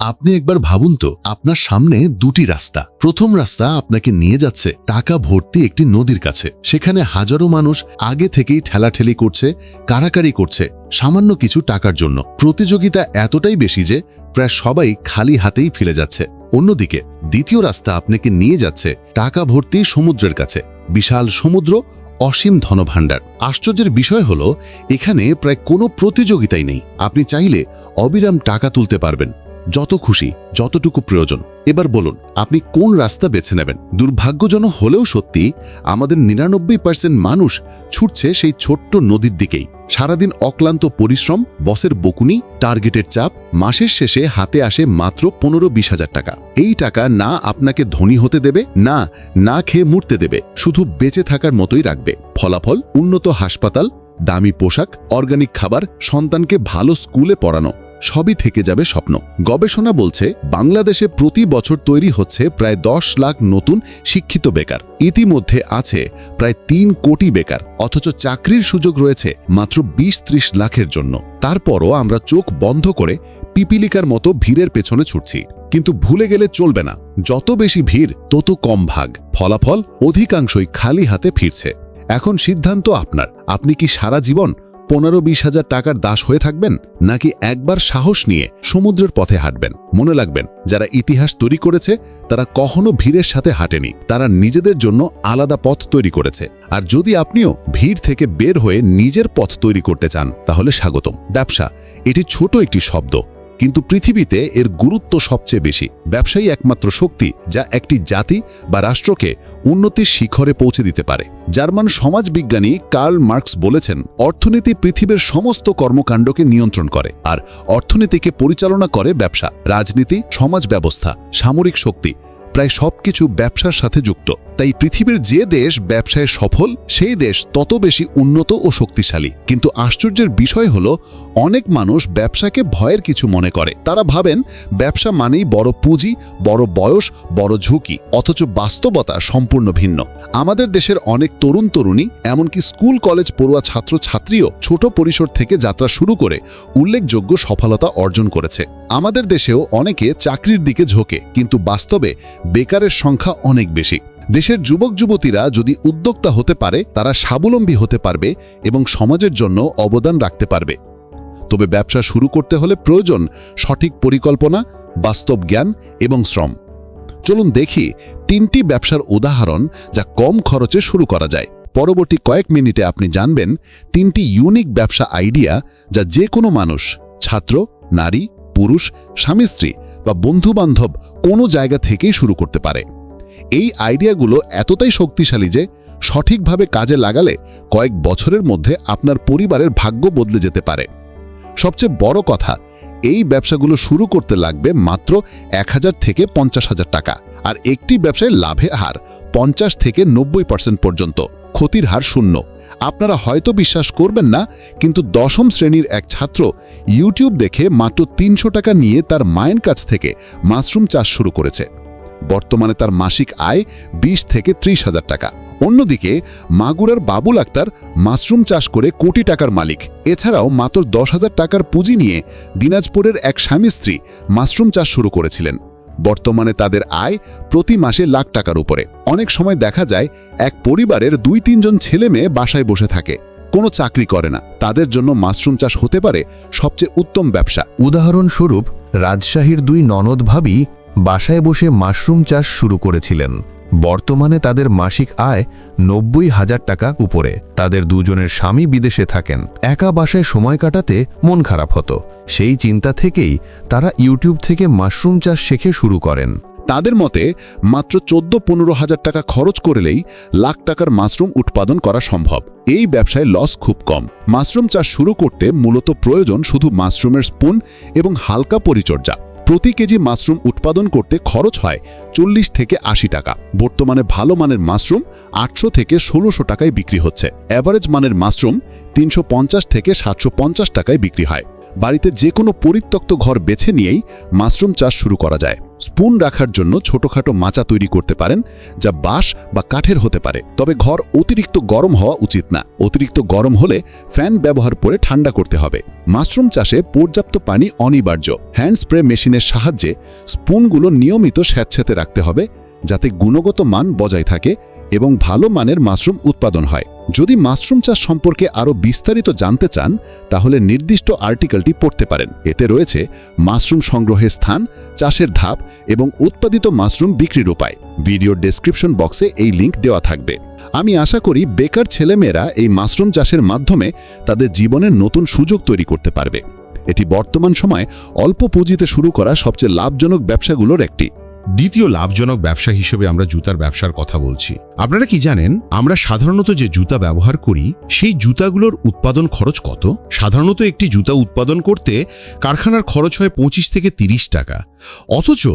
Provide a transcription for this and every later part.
আপনি একবার ভাবুন তো, আপনার সামনে দুটি রাস্তা। প্রথম রাস্তা আপনাকে নিয়ে যাচ্ছে টাকা ভর্তি একটি নদীর কাছে। সেখানে হাজারো মানুষ আগে থেকেই ঠেলাঠেলি করছে কারাকারি করছে, সামান্য কিছু টাকার জন্য। প্রতিযোগিতা এতটাই বেশি যে প্রায় সবাই খালি হাতেই ফিরে যাচ্ছে। অন্যদিকে, দ্বিতীয় রাস্তা আপনাকে নিয়ে যাচ্ছে টাকা ভর্তি সমুদ্রের কাছে। বিশাল সমুদ্র, অসীম ধনভাণ্ডার। আশ্চর্যের বিষয় হল, এখানে প্রায় কোনো প্রতিযোগিতাই নেই। আপনি চাইলে অবিরাম টাকা তুলতে পারবেন। যত খুশি, যতটুকু প্রয়োজন। এবার বলুন, আপনি কোন রাস্তা বেছে নেবেন? দুর্ভাগ্যজনক হলেও সত্যি, আমাদের নিরানব্বই পার্সেন্ট মানুষ ছুটছে সেই ছোট্ট নদীর দিকেই। সারাদিন অক্লান্ত পরিশ্রম, বসের বকুনি, টার্গেটের চাপ, মাসের শেষে হাতে আসে মাত্র পনেরো বিশ হাজার টাকা। এই টাকা না আপনাকে ধনী হতে দেবে, না না খেয়ে মুড়তে দেবে, শুধু বেঁচে থাকার মতোই রাখবে। ফলাফল, উন্নত হাসপাতাল, দামি পোশাক, অর্গানিক খাবার, সন্তানকে ভালো স্কুলে পড়ানো। সবই থেকে যাবে স্বপ্ন। গবেষণা বলছে, বাংলাদেশে প্রতি বছর তৈরি হচ্ছে প্রায় দশ লাখ নতুন শিক্ষিত বেকার। ইতিমধ্যে আছে প্রায় তিন কোটি বেকার, অথচ চাকরির সুযোগ রয়েছে মাত্র বিশ ত্রিশ লাখের জন্য। তারপরও আমরা চোখ বন্ধ করে পিপিলিকার মতো ভিড়ের পেছনে ছুটছি। কিন্তু ভুলে গেলে চলবে না। যত বেশি ভিড়, তত কম ভাগ। ফলাফল অধিকাংশই খালি হাতে ফিরছে। এখন সিদ্ধান্ত আপনার। আপনি কি সারা জীবন পনেরো বিশ হাজার টাকার দাস হয়ে থাকবেন নাকি একবার সাহস নিয়ে সমুদ্রের পথে হাঁটবেন? মনে লাগবেন যারা ইতিহাস তৈরি করেছে, তারা কখনো ভিড়ের সাথে হাঁটেনি। তারা নিজেদের জন্য আলাদা পথ তৈরি করেছে। আর যদি আপনিও ভিড় থেকে বের হয়ে নিজের পথ তৈরি করতে চান, তাহলে স্বাগতম। ব্যবসা, এটি ছোট একটি শব্দ। কিন্তু পৃথিবীতে এর গুরুত্ব সবচেয়ে বেশি। ব্যবসায়ী একমাত্র শক্তি যা একটি জাতি বা রাষ্ট্রকে উন্নতির শিখরে পৌঁছে দিতে পারে। জার্মান সমাজবিজ্ঞানী কার্ল মার্কস বলেছেন, অর্থনীতি পৃথিবীর সমস্ত কর্মকাণ্ডকে নিয়ন্ত্রণ করে আর অর্থনীতিকে পরিচালনা করে ব্যবসা, রাজনীতি, সমাজ ব্যবস্থা, সামরিক শক্তি প্রায় সবকিছু ব্যবসার সাথে যুক্ত। তাই পৃথিবীর যে দেশ ব্যবসায় সফল, সেই দেশ তত বেশি উন্নত ও শক্তিশালী। কিন্তু আশ্চর্যের বিষয় হলো, অনেক মানুষ ব্যবসাকে ভয়ের কিছু মনে করে। তারা ভাবেন, ব্যবসা মানেই বড় পুঁজি, বড় বয়স, বড় ঝুঁকি, অথচ বাস্তবতা সম্পূর্ণ ভিন্ন। আমাদের দেশের অনেক তরুণ তরুণী, এমনকি স্কুল, কলেজ পড়ুয়া ছাত্র ছাত্রীও ছোট পরিসর থেকে যাত্রা শুরু করে উল্লেখযোগ্য সফলতা অর্জন করেছে। আমাদের দেশেও অনেকে চাকরির দিকে ঝোঁকে, কিন্তু বাস্তবে বেকারের সংখ্যা অনেক বেশি। দেশের যুবক যুবতীরা যদি উদ্যোক্তা হতে পারে, তারা স্বাবলম্বী হতে পারবে এবং সমাজের জন্য অবদান রাখতে পারবে। তবে ব্যবসা শুরু করতে হলে প্রয়োজন সঠিক পরিকল্পনা, বাস্তব জ্ঞান এবং শ্রম। চলুন দেখি তিনটি ব্যবসার উদাহরণ যা কম খরচে শুরু করা যায়। পরবর্তী কয়েক মিনিটে আপনি জানবেন তিনটি ইউনিক ব্যবসা আইডিয়া যা যে কোনো মানুষ, ছাত্র, নারী, পুরুষ, স্বামী, স্ত্রী বা বন্ধু-বান্ধব কোনো জায়গা থেকেই শুরু করতে পারে। এই আইডিয়াগুলো এতটাই শক্তিশালী যে সঠিকভাবে কাজে লাগালে কয়েক বছরের মধ্যে আপনার পরিবারের ভাগ্য বদলে যেতে পারে। সবচেয়ে বড় কথা, এই ব্যবসাগুলো শুরু করতে লাগবে মাত্র এক হাজার থেকে পঞ্চাশ হাজার টাকা আর একটি ব্যবসায় লাভের হার পঞ্চাশ থেকে নব্বই পার্সেন্ট পর্যন্ত। ক্ষতির হার শূন্য। আপনারা হয়তো বিশ্বাস করবেন না, কিন্তু দশম শ্রেণির এক ছাত্র ইউটিউব দেখে মাত্র তিনশো টাকা নিয়ে তার মায়ের কাছ থেকে মাশরুম চাষ শুরু করেছে। বর্তমানে তার মাসিক আয় ২০ থেকে ত্রিশ হাজার টাকা। অন্যদিকে মাগুরার বাবুল আক্তার মাশরুম চাষ করে কোটি টাকার মালিক। এছাড়াও মাত্র দশ হাজার টাকার পুঁজি নিয়ে দিনাজপুরের এক স্বামী স্ত্রী মাশরুম চাষ শুরু করেছিলেন। বর্তমানে তাদের আয় প্রতি মাসে লাখ টাকার উপরে। অনেক সময় দেখা যায়, এক পরিবারের দুই তিনজন ছেলে মেয়ে বাসায় বসে থাকে। কোনো চাকরি করে না। তাদের জন্য মাশরুম চাষ হতে পারে সবচেয়ে উত্তম ব্যবসা। উদাহরণস্বরূপ, রাজশাহীর দুই ননদ ভাবি বাসায় বসে মাশরুম চাষ শুরু করেছিলেন। বর্তমানে তাদের মাসিক আয় নব্বই হাজার টাকা উপরে। তাদের দুজনের স্বামী বিদেশে থাকেন। একা বাসায় সময় কাটাতে মন খারাপ হতো। সেই চিন্তা থেকেই তারা ইউটিউব থেকে মাশরুম চাষ শেখে শুরু করেন। তাদের মতে, মাত্র চোদ্দ পনেরো হাজার টাকা খরচ করলেই লাখ টাকার মাশরুম উৎপাদন করা সম্ভব। এই ব্যবসায় লস খুব কম। মাশরুম চাষ শুরু করতে মূলত প্রয়োজন শুধু মাশরুমের স্পুন এবং হালকা পরিচর্যা। প্রতি কেজি মাশরুম উৎপাদন করতে খরচ হয় চল্লিশ থেকে আশি টাকা। বর্তমানে ভালো মানের মাশরুম আটশো থেকে ষোলোশো টাকায় বিক্রি হচ্ছে। অ্যাভারেজ মানের মাশরুম তিনশো পঞ্চাশ থেকে সাতশো পঞ্চাশ টাকায় বিক্রি হয়। বাড়িতে যে কোনো পরিত্যক্ত ঘর বেছে নিয়েই মাশরুম চাষ শুরু করা যায়। স্পুন রাখার জন্য ছোটখাটো মাচা তৈরি করতে পারেন, যা বাঁশ বা কাঠের হতে পারে। তবে ঘর অতিরিক্ত গরম হওয়া উচিত না। অতিরিক্ত গরম হলে ফ্যান ব্যবহার করে ঠান্ডা করতে হবে। মাশরুম চাষে পর্যাপ্ত পানি অনিবার্য। হ্যান্ড স্প্রে মেশিনের সাহায্যে স্পুনগুলো নিয়মিত স্যাঁতস্যাঁতে রাখতে হবে, যাতে গুণগত মান বজায় থাকে এবং ভালো মানের মাশরুম উৎপাদন হয়। যদি মাশরুম চাষ সম্পর্কে আরও বিস্তারিত জানতে চান, তাহলে নির্দিষ্ট আর্টিকেলটি পড়তে পারেন। এতে রয়েছে মাশরুম সংগ্রহের স্থান চাষের ধাপ এবং উৎপাদিত মাশরুম বিক্রির উপায়। ভিডিওর ডেসক্রিপশন বক্সে এই লিংক দেওয়া থাকবে। আমি আশা করি বেকার ছেলেমেয়েরা এই মাশরুম চাষের মাধ্যমে তাদের জীবনের নতুন সুযোগ তৈরি করতে পারবে। এটি বর্তমান সময়ে অল্প পুঁজিতে শুরু করা সবচেয়ে লাভজনক ব্যবসাগুলোর একটি। দ্বিতীয় লাভজনক ব্যবসা হিসেবে আমরা জুতার ব্যবসার কথা বলছি। আপনারা কি জানেন, আমরা সাধারণত যে জুতা ব্যবহার করি, সেই জুতাগুলোর উৎপাদন খরচ কত? সাধারণত একটি জুতা উৎপাদন করতে কারখানার খরচ হয় পঁচিশ থেকে তিরিশ টাকা। অথচ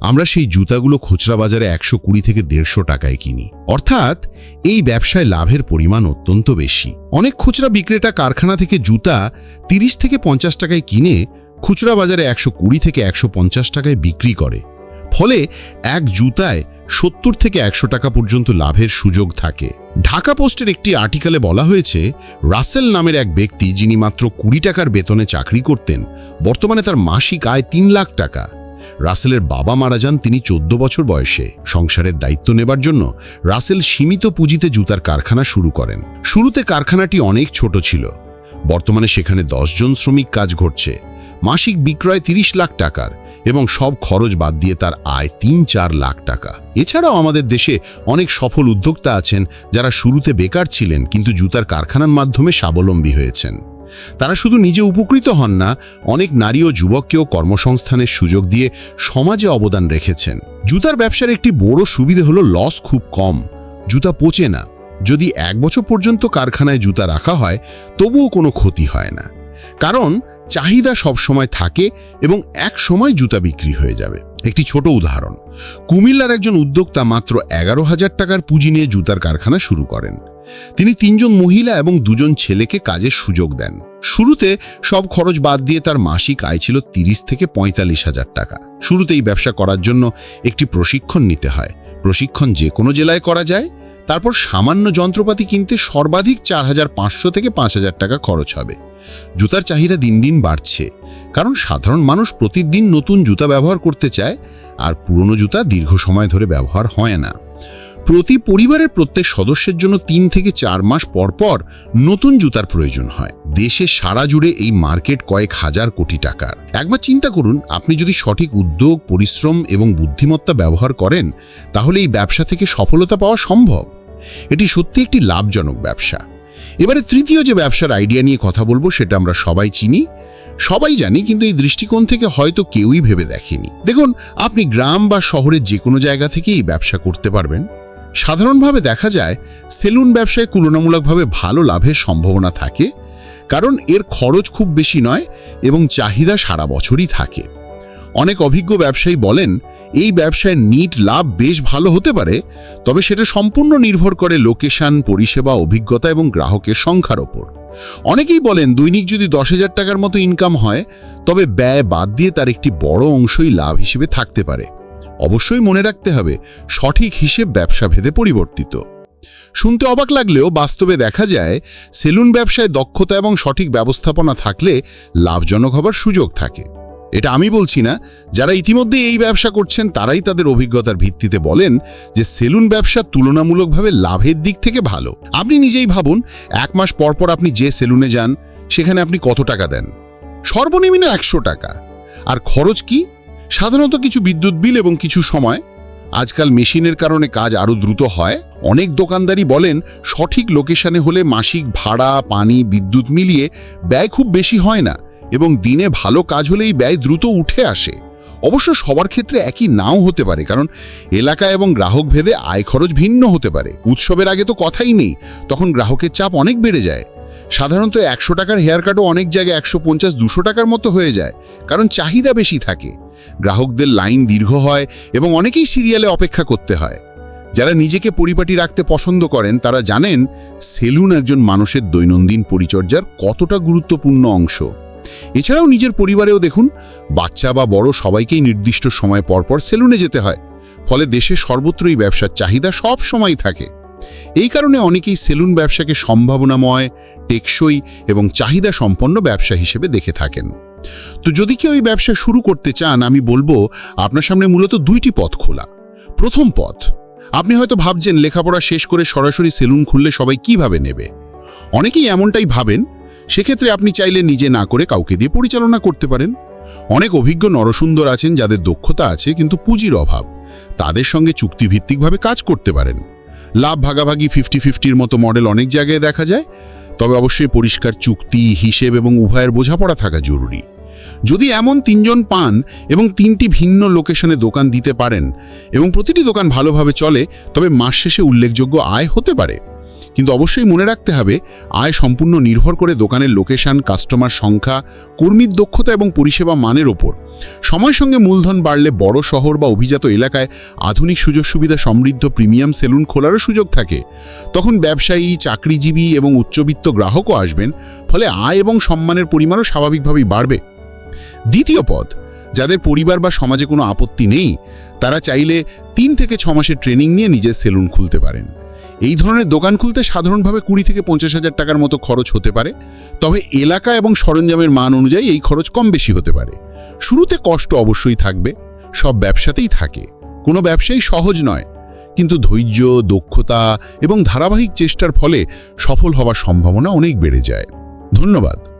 আমরা সেই জুতাগুলো খুচরা বাজারে একশো কুড়ি থেকে দেড়শো টাকায় কিনি। অর্থাৎ এই ব্যবসায় লাভের পরিমাণ অত্যন্ত বেশি। অনেক খুচরা বিক্রেতা কারখানা থেকে জুতা তিরিশ থেকে পঞ্চাশ টাকায় কিনে খুচরা বাজারে একশো কুড়ি থেকে একশো পঞ্চাশ টাকায় বিক্রি করে। ফলে এক জুতায় সত্তর থেকে একশো টাকা পর্যন্ত লাভের সুযোগ থাকে। ঢাকা পোস্টের একটি আর্টিকেলে বলা হয়েছে, রাসেল নামের এক ব্যক্তি যিনি মাত্র কুড়ি টাকার বেতনে চাকরি করতেন, বর্তমানে তার মাসিক আয় তিন লাখ টাকা। রাসেলের বাবা মারা যান তিনি চোদ্দ বছর বয়সে। সংসারের দায়িত্ব নেবার জন্য রাসেল সীমিত পুঁজিতে জুতার কারখানা শুরু করেন। শুরুতে কারখানাটি অনেক ছোট ছিল। বর্তমানে সেখানে জন শ্রমিক কাজ ঘটছে। মাসিক বিক্রয় তিরিশ লাখ টাকার এবং সব খরচ বাদ দিয়ে তার আয় তিন চার লাখ টাকা। এছাড়াও আমাদের দেশে অনেক সফল উদ্যোক্তা আছেন যারা শুরুতে বেকার ছিলেন কিন্তু জুতার কারখানার মাধ্যমে স্বাবলম্বী হয়েছেন। তারা শুধু নিজে উপকৃত হন না, অনেক নারী ও যুবককেও কর্মসংস্থানের সুযোগ দিয়ে সমাজে অবদান রেখেছেন। জুতার ব্যবসার একটি বড় সুবিধে হলো লস খুব কম। জুতা পচে না। যদি এক বছর পর্যন্ত কারখানায় জুতা রাখা হয়, তবুও কোনো ক্ষতি হয় না। কারণ চাহিদা সবসময় থাকে এবং এক সময় জুতা বিক্রি হয়ে যাবে। একটি ছোট উদাহরণ, কুমিল্লার একজন উদ্যোক্তা মাত্র এগারো হাজার টাকার পুঁজি নিয়ে জুতার কারখানা শুরু করেন। তিনি তিনজন মহিলা এবং দুজন ছেলেকে কাজের সুযোগ দেন। শুরুতে সব খরচ বাদ দিয়ে তার মাসিক আয় ছিল তিরিশ থেকে পঁয়তাল্লিশ হাজার টাকা। শুরুতেই ব্যবসা করার জন্য একটি প্রশিক্ষণ নিতে হয়। প্রশিক্ষণ যে কোনো জেলায় করা যায়। তারপর সামান্য যন্ত্রপাতি কিনতে সর্বাধিক চার হাজার পাঁচশো থেকে পাঁচ হাজার টাকা খরচ হবে। জুতার চাহিদা দিন দিন বাড়ছে, কারণ সাধারণ মানুষ প্রতিদিন নতুন জুতা ব্যবহার করতে চায় আর পুরনো জুতা দীর্ঘ সময় ধরে ব্যবহার হয় না। প্রতি পরিবারের প্রত্যেক সদস্যের জন্য তিন থেকে চার মাস পর পর নতুন জুতার প্রয়োজন হয়। দেশে সারা জুড়ে এই মার্কেট কয়েক হাজার কোটি টাকার। একবার চিন্তা করুন, আপনি যদি সঠিক উদ্যোগ, পরিশ্রম এবং বুদ্ধিমত্তা ব্যবহার করেন, তাহলে এই ব্যবসা থেকে সফলতা পাওয়া সম্ভব। এটি সত্যি একটি লাভজনক ব্যবসা। এবারে তৃতীয় যে ব্যবসার আইডিয়া নিয়ে কথা বলব সেটা আমরা সবাই চিনি, সবাই জানি, কিন্তু এই দৃষ্টিকোণ থেকে হয়তো কেউই ভেবে দেখেনি। দেখুন, আপনি গ্রাম বা শহরের যে কোনো জায়গা থেকে এই ব্যবসা করতে পারবেন। সাধারণভাবে দেখা যায়, সেলুন ব্যবসায় তুলনামূলকভাবে ভালো লাভের সম্ভাবনা থাকে, কারণ এর খরচ খুব বেশি নয় এবং চাহিদা সারা বছরই থাকে। অনেক অভিজ্ঞ ব্যবসায়ী বলেন এই ব্যবসায় নিট লাভ বেশ ভালো হতে পারে, তবে সেটা সম্পূর্ণ নির্ভর করে লোকেশন, পরিষেবা, অভিজ্ঞতা এবং গ্রাহকের সংখ্যার ওপর। অনেকেই বলেন, দৈনিক যদি দশ হাজার টাকার মতো ইনকাম হয়, তবে ব্যয় বাদ দিয়ে তার একটি বড় অংশই লাভ হিসেবে থাকতে পারে। অবশ্যই মনে রাখতে হবে, সঠিক হিসেব ব্যবসা ভেদে পরিবর্তিত। শুনতে অবাক লাগলেও বাস্তবে দেখা যায়, সেলুন ব্যবসায় দক্ষতা এবং সঠিক ব্যবস্থাপনা থাকলে লাভজনক হবার সুযোগ থাকে। এটা আমি বলছি না, যারা ইতিমধ্যে এই ব্যবসা করছেন তারাই তাদের অভিজ্ঞতার ভিত্তিতে বলেন যে সেলুন ব্যবসা তুলনামূলকভাবে লাভের দিক থেকে ভালো। আপনি নিজেই ভাবুন, এক মাস পর পর আপনি যে সেলুনে যান, সেখানে আপনি কত টাকা দেন? সর্বনিম্ন একশো টাকা। আর খরচ কি? সাধারণত কিছু বিদ্যুৎ বিল এবং কিছু সময়। আজকাল মেশিনের কারণে কাজ আরও দ্রুত হয়। অনেক দোকানদারই বলেন, সঠিক লোকেশনে হলে মাসিক ভাড়া, পানি, বিদ্যুৎ মিলিয়ে ব্যয় খুব বেশি হয় না। এবং দিনে ভালো কাজ হলেই ব্যয় দ্রুত উঠে আসে। অবশ্য সবার ক্ষেত্রে একই নাও হতে পারে, কারণ এলাকা এবং গ্রাহক ভেদে আয় খরচ ভিন্ন হতে পারে। উৎসবের আগে তো কথাই নেই, তখন গ্রাহকের চাপ অনেক বেড়ে যায়। সাধারণত একশো টাকার হেয়ার কাটও অনেক জায়গায় একশো পঞ্চাশ, দুশো টাকার মতো হয়ে যায়, কারণ চাহিদা বেশি থাকে। গ্রাহকদের লাইন দীর্ঘ হয় এবং অনেকেই সিরিয়ালে অপেক্ষা করতে হয়। যারা নিজেকে পরিপাটি রাখতে পছন্দ করেন, তারা জানেন সেলুন একজন মানুষের দৈনন্দিন পরিচর্যার কতটা গুরুত্বপূর্ণ অংশ। এছাড়াও নিজের পরিবারেও দেখুন, বাচ্চা বা বড় সবাইকেই নির্দিষ্ট সময় পরপর সেলুনে যেতে হয়। ফলে দেশে সর্বত্রই ব্যবসার চাহিদা সব সময় থাকে। এই কারণে অনেকেই সেলুন ব্যবসাকে সম্ভাবনাময়, টেকসই এবং চাহিদা সম্পন্ন ব্যবসা হিসেবে দেখে থাকেন। তো যদি কেউ এই ব্যবসা শুরু করতে চান, আমি বলব, আপনার সামনে মূলত দুইটি পথ খোলা। প্রথম পথ, আপনি হয়তো ভাবছেন, লেখাপড়া শেষ করে সরাসরি সেলুন খুললে সবাই কীভাবে নেবে? অনেকেই এমনটাই ভাবেন সেক্ষেত্রে আপনি চাইলে নিজে না করে কাউকে দিয়ে পরিচালনা করতে পারেন। অনেক অভিজ্ঞ নরসুন্দর আছেন যাদের দক্ষতা আছে কিন্তু পুঁজির অভাব। তাদের সঙ্গে চুক্তিভিত্তিকভাবে কাজ করতে পারেন। লাভ ভাগাভাগি ফিফটি ফিফটির মতো মডেল অনেক জায়গায় দেখা যায়। তবে অবশ্যই পরিষ্কার চুক্তি, হিসেব এবং উভয়ের বোঝাপড়া থাকা জরুরি। যদি এমন তিনজন পান এবং তিনটি ভিন্ন লোকেশনে দোকান দিতে পারেন এবং প্রতিটি দোকান ভালোভাবে চলে, তবে মাস শেষে উল্লেখযোগ্য আয় হতে পারে। কিন্তু অবশ্যই মনে রাখতে হবে, আয় সম্পূর্ণ নির্ভর করে দোকানের লোকেশন কাস্টমার সংখ্যা, কর্মীর দক্ষতা এবং পরিষেবা মানের ওপর। সময়ের সঙ্গে মূলধন বাড়লে বড় শহর বা অভিজাত এলাকায় আধুনিক সুযোগ সুবিধা সমৃদ্ধ প্রিমিয়াম সেলুন খোলারও সুযোগ থাকে। তখন ব্যবসায়ী, চাকরিজীবী এবং উচ্চবিত্ত গ্রাহকও আসবেন, ফলে আয় এবং সম্মানের পরিমাণও স্বাভাবিকভাবেই বাড়বে। দ্বিতীয় পদ যাদের পরিবার বা সমাজে কোনো আপত্তি নেই, তারা চাইলে তিন থেকে ছ মাসের ট্রেনিং নিয়ে নিজের সেলুন খুলতে পারেন। এই ধরনের দোকান খুলতে সাধারণভাবে কুড়ি থেকে পঞ্চাশ হাজার টাকার মতো খরচ হতে পারে। তবে এলাকা এবং সরঞ্জামের মান অনুযায়ী এই খরচ কম বেশি হতে পারে। শুরুতে কষ্ট অবশ্যই থাকবে, সব ব্যবসাতেই থাকে। কোনো ব্যবসাই সহজ নয়। কিন্তু ধৈর্য, দক্ষতা এবং ধারাবাহিক চেষ্টার ফলে সফল হওয়ার সম্ভাবনা অনেক বেড়ে যায়। ধন্যবাদ।